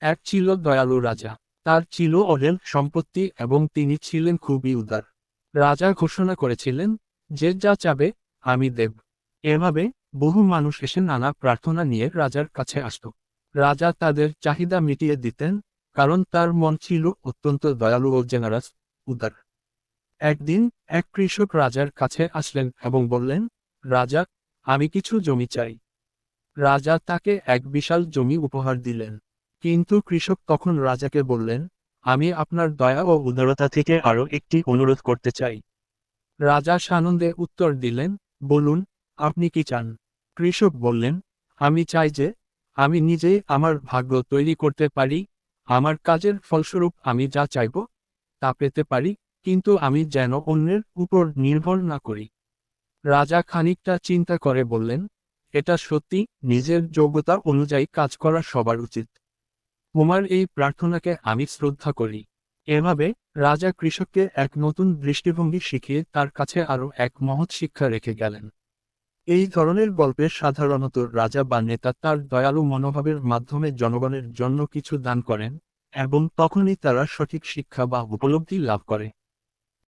এক ছিল দয়ালু রাজা, তার ছিল অনেক সম্পত্তি এবং তিনি ছিলেন খুবই উদার। রাজা ঘোষণা করেছিলেন, যে যা চাবে, আমি দেব। এভাবে বহু মানুষ এসে নানা প্রার্থনা নিয়ে রাজার কাছে আসত। রাজা তাদের চাহিদা মিটিয়ে দিতেন, কারণ তার মন ছিল অত্যন্ত দয়ালু ও জেনারাস, উদার। একদিন এক কৃষক রাজার কাছে আসলেন এবং বললেন, রাজা, আমি কিছু জমি চাই। রাজা তাকে এক বিশাল জমি উপহার দিলেন। কিন্তু কৃষক তখন রাজাকে বললেন, আমি আপনার দয়া ও উদারতা থেকে আরও একটি অনুরোধ করতে চাই। রাজা সানন্দে উত্তর দিলেন, বলুন, আপনি কি চান? কৃষক বললেন, আমি চাই যে, আমি নিজেই আমার ভাগ্য তৈরি করতে পারি, আমার কাজের ফলস্বরূপ আমি যা চাইব, তা পেতে পারি, কিন্তু আমি যেন অন্যের উপর নির্ভর না করি। রাজা খানিকটা চিন্তা করে বললেন, এটা সত্যি, নিজের যোগ্যতা অনুযায়ী কাজ করা সবার উচিত। তোমার এই প্রার্থনাকে আমি শ্রদ্ধা করি। এভাবে রাজা কৃষককে এক নতুন দৃষ্টিভঙ্গি শিখিয়ে তার কাছে আরও এক মহৎ শিক্ষা রেখে গেলেন। এই ধরনের গল্পে সাধারণত রাজা বা নেতা তার দয়ালু মনোভাবের মাধ্যমে জনগণের জন্য কিছু দান করেন এবং তখনই তারা সঠিক শিক্ষা বা উপলব্ধি লাভ করে।